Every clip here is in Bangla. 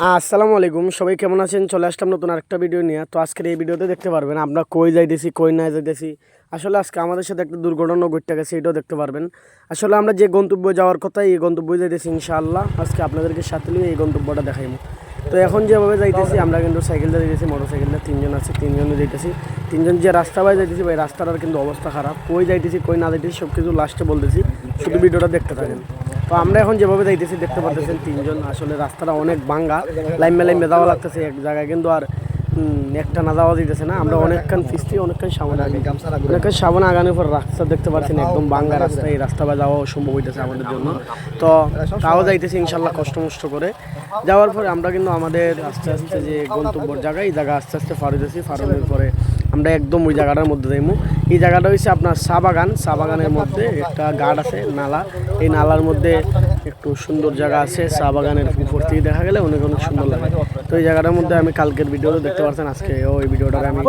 আসসালামু আলাইকুম, সবাই কেমন আছেন? চলে আসলাম নতুন আরেকটা ভিডিও নিয়ে। তো আজকের এই ভিডিওতে দেখতে পারবেন, আমরা কই যাইতেছি, কই না যাইতেছি। আসলে আজকে আমাদের সাথে একটা দুর্ঘটনা ঘটতে গেছে এটাও দেখতে পারবেন। আসলে আমরা যে গন্তব্য যাওয়ার কথা, এই গন্তব্য যাইতেছি ইনশাআল্লাহ। আজকে আপনাদেরকে সাথে নিয়ে এই গন্তব্যটা দেখাইবো তো এখন যেভাবে যাইতেছি, আমরা কিন্তু সাইকেল দিয়ে যাইতেছি মোটর সাইকেল দিয়ে তিনজন আছে তিনজনে যাইতেছি। তিনজন যে রাস্তা বাই যাইতেছি, ভাই, রাস্তাটার কিন্তু অবস্থা খারাপ। কই যাইতেছি, কই না যাইতেছি সব কিছু লাস্টে বলতেছি। শুধু ভিডিওটা দেখতে থাকেন। তো আমরা এখন যেভাবে যাইতেছি, দেখতে পাচ্ছেন তিনজন। আসলে রাস্তাটা অনেক বাঙ্গা লাইমে লাইমে যাওয়া লাগতেছে এক জায়গায়, কিন্তু আর একটা না যাওয়া দিতেছে না। আমরা অনেকক্ষণ ফিস্তি অনেকক্ষণ সামনে আগে অনেকক্ষণ সামনে আগানোর পর রাস্তা দেখতে পাচ্ছেন একদম বাঙ্গা রাস্তা। এই রাস্তা বা যাওয়া সম্ভব হইতেছে আমাদের জন্য। তো তাও যাইতেছি ইনশাল্লাহ কষ্ট মষ্ট করে। যাওয়ার পরে আমরা কিন্তু আমাদের আস্তে আস্তে যে গন্তব্যর জায়গা, এই জায়গা আস্তে আস্তে ফার হইতেছি। ফারনের পরে আমরা একদম ওই জায়গাটার মধ্যে যাইমু। এই জায়গাটা হচ্ছে আপনার চা বাগান। চা বাগানের মধ্যে একটা গার্ড আছে নালা। এই নালার মধ্যে একটু সুন্দর জায়গা আছে চা বাগানের উপর থেকে দেখা গেলে অনেক অনেক সুন্দর লাগে। তো এই জায়গাটার মধ্যে আমি কালকের ভিডিওটা দেখতে পাচ্ছেন আজকে ওই ভিডিওটা আমি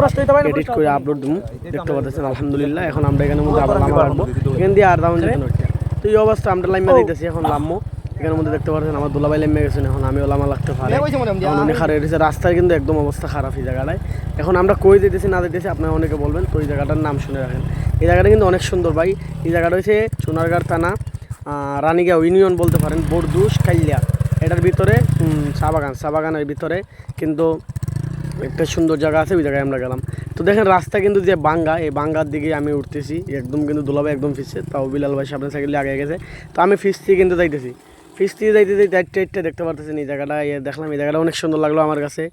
এডিট করে আপলোড দিব দেখতে পাচ্ছেন আলহামদুলিল্লাহ। এখন আমরা এখানের মধ্যে আবার নামা রাখব। এখান দিয়ে আর দাম যেত তো এই অবস্থা আমরা লাইমে দিতেছি এখন লাম্মো এখানের মধ্যে দেখতে পাচ্ছেন আমার দুলাভাই লেমে গেছেন এখন আমিও লামা লাগতে পারি এখন উনি খারাপ হয়েছে রাস্তায় কিন্তু একদম অবস্থা খারাপ এই জায়গাটায়। এখন আমরা কই দিতেছি না দিতেছি আপনারা অনেকে বলবেন তো এই জায়গাটার নাম শুনে রাখেন। এই জায়গাটা কিন্তু অনেক সুন্দর ভাই। এই জায়গাটা হচ্ছে সোনারগাঁর থানা রানীগাঁও ইউনিয়ন বলতে পারেন বরদুস কাইলিয়া। এটার ভিতরে চা বাগান চা বাগানের ভিতরে কিন্তু একটা সুন্দর জায়গা আছে ওই জায়গায় আমরা গেলাম। তো দেখেন রাস্তা কিন্তু যে বাঙ্গা এই বাঙ্গার দিকে আমি উঠতেছি একদম কিন্তু দুলাভাই একদম ফিসছে তাও বিলাল ভাই সামনে সাইকেল আগে গেছে। তো আমি ফিসতে কিন্তু যাইতেছি। ফিসতে যাইতে যাইতে চারটে চারটে দেখতে পারতেছেন এই জায়গাটা দেখলাম এই জায়গাটা অনেক সুন্দর লাগল আমার কাছে।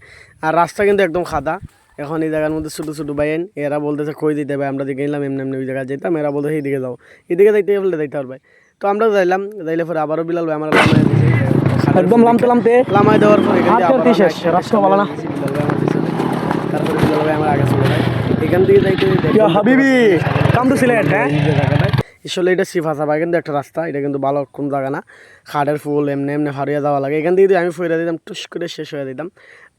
আর রাস্তা কিন্তু একদম খাদা। এখন এই জায়গার মধ্যে ছোটো ছোটো বাইন এরা বলতেছে কই দিতে ভাই আমরা দিকে গেলাম এমনি এমনি ওই জায়গায় যেতাম এরা বলতে এইদিকে যাও। এদিকে যাইতে বললে যাইতে পারবে। তো আমরা যাইলাম যাইলে পরে আবারও বিলাল ভাই আমার একদম লামতে লামতে। লামায় দেওয়ার পরে শেষ, রাস্তা ভালো না। তারপরে বিলাল ভাই আমার আগে চলে যায়। এখান থেকে যাইতে হাবিবি কাম টু সিলেট হ্যাঁ আসলে এটা সিফাসা ভাই কিন্তু একটা রাস্তা, এটা কিন্তু ভালো কোন জায়গা না। খাটের ফুল, এমনি এমনি হারিয়ে যাওয়া লাগে। এখান থেকে আমি ফিরে দিতাম, টুস করে শেষ হয়ে দিতাম।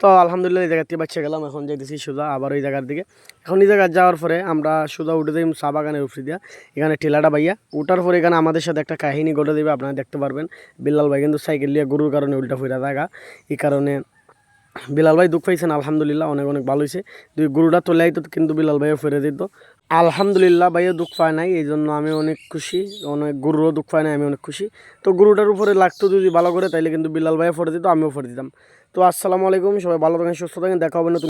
তো আলহামদুলিল্লাহ এই জায়গা থেকে বাচ্চা গেলাম, এখন যাইতেছি সোজা, আবার ওই জায়গার দিকে। এখন এই জায়গায় যাওয়ার পরে আমরা সোজা উঠে যাই চা বাগানের উপরে দিয়া। এখানে ঠেলাটা বাইয়া, উঠার পরে এখানে আমাদের সাথে একটা কাহিনী ঘটে দেবে আপনারা দেখতে পারবেন। বিল্লাল ভাই কিন্তু সাইকেল নিয়ে গরুর কারণে উল্টা ফিরা জায়গা। এই কারণে বিলাল ভাই দুঃখ পাইছেন, আলহামদুলিল্লাহ অনেক অনেক ভালো হয়েছে দুই গরুটা তোলে তো কিন্তু বিলাল ভাইও ফেরে দিত। আলহামদুলিল্লাহ ভাইও দুঃখ পায় নাই এই জন্য আমি অনেক খুশি, অনেক গরুরও দুঃখ পায় নাই, আমি অনেক খুশি। তো গরুটার উপরে লাগতো যদি ভালো করে, তাইলে কিন্তু বিলাল ভাইও ফেরে দিত, আমিও ফেরে দিতাম। তো আসসালামু আলাইকুম, সবাই ভালো থাকেন, সুস্থ থাকেন, দেখা হবে নতুন